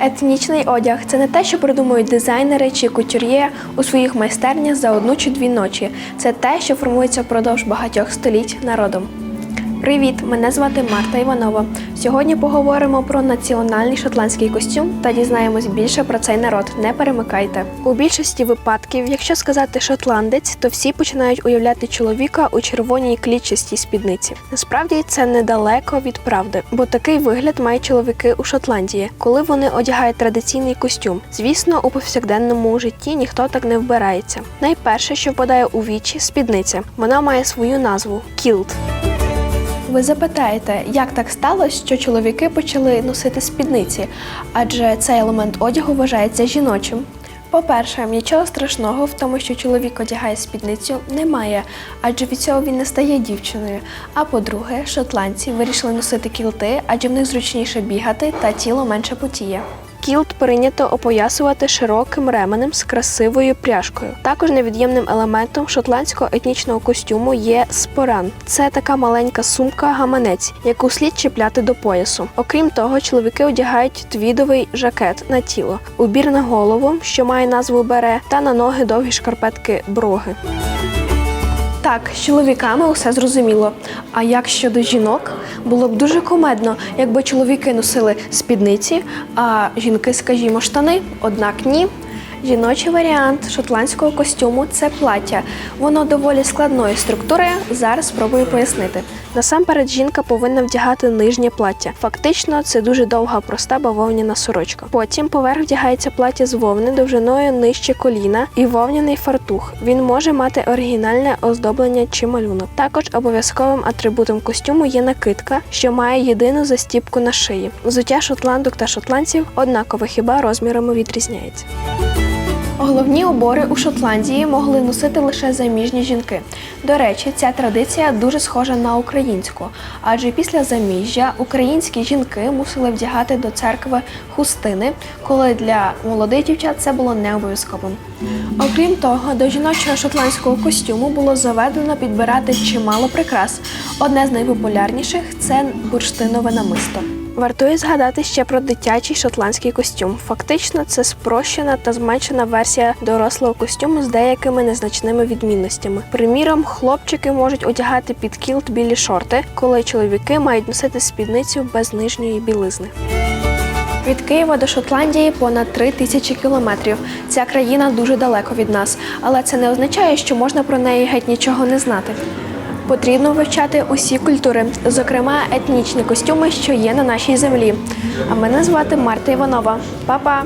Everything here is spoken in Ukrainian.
Етнічний одяг це не те, що придумують дизайнери чи кутюр'є у своїх майстернях за одну чи дві ночі. Це те, що формується впродовж багатьох століть народом. Привіт! Мене звати Марта Іванова. Сьогодні поговоримо про національний шотландський костюм та дізнаємось більше про цей народ. Не перемикайте. У більшості випадків, якщо сказати шотландець, то всі починають уявляти чоловіка у червоній клітчастій спідниці. Насправді це недалеко від правди, бо такий вигляд мають чоловіки у Шотландії, коли вони одягають традиційний костюм. Звісно, у повсякденному житті ніхто так не вбирається. Найперше, що впадає у вічі, спідниця. Вона має свою назву кілт. Ви запитаєте, як так сталося, що чоловіки почали носити спідниці, адже цей елемент одягу вважається жіночим. По-перше, нічого страшного в тому, що чоловік одягає спідницю, немає, адже від цього він не стає дівчиною. А по-друге, шотландці вирішили носити кілти, адже в них зручніше бігати та тіло менше потіє. Кілт прийнято опоясувати широким ременем з красивою пряжкою. Також невід'ємним елементом шотландського етнічного костюму є споран. Це така маленька сумка-гаманець, яку слід чіпляти до поясу. Окрім того, чоловіки одягають твідовий жакет на тіло, убір на голову, що має назву бере, та на ноги довгі шкарпетки броги. Так, з чоловіками усе зрозуміло. А як щодо жінок, було б дуже комедно, якби чоловіки носили спідниці, а жінки, скажімо, штани. Однак ні. Жіночий варіант шотландського костюму це плаття. Воно доволі складної структури. Зараз спробую пояснити. Насамперед, жінка повинна вдягати нижнє плаття. Фактично, це дуже довга, проста бавовняна сорочка. Потім поверх вдягається плаття з вовни довжиною нижче коліна і вовняний фартух. Він може мати оригінальне оздоблення чи малюнок. Також обов'язковим атрибутом костюму є накидка, що має єдину застіпку на шиї. Взуття шотландок та шотландців однаково хіба розмірами відрізняється. Головні убори у Шотландії могли носити лише заміжні жінки. До речі, ця традиція дуже схожа на українську, адже після заміжжя українські жінки мусили вдягати до церкви хустини, коли для молодих дівчат це було не обов'язковим. Окрім того, до жіночого шотландського костюму було заведено підбирати чимало прикрас. Одне з найпопулярніших це бурштинове намисто. Вартує згадати ще про дитячий шотландський костюм. Фактично, це спрощена та зменшена версія дорослого костюму з деякими незначними відмінностями. Приміром, хлопчики можуть одягати під кілт білі шорти, коли чоловіки мають носити спідницю без нижньої білизни. Від Києва до Шотландії понад три тисячі кілометрів. Ця країна дуже далеко від нас, але це не означає, що можна про неї геть нічого не знати. Потрібно вивчати усі культури, зокрема етнічні костюми, що є на нашій землі. А мене звати Марта Іванова. Па-па!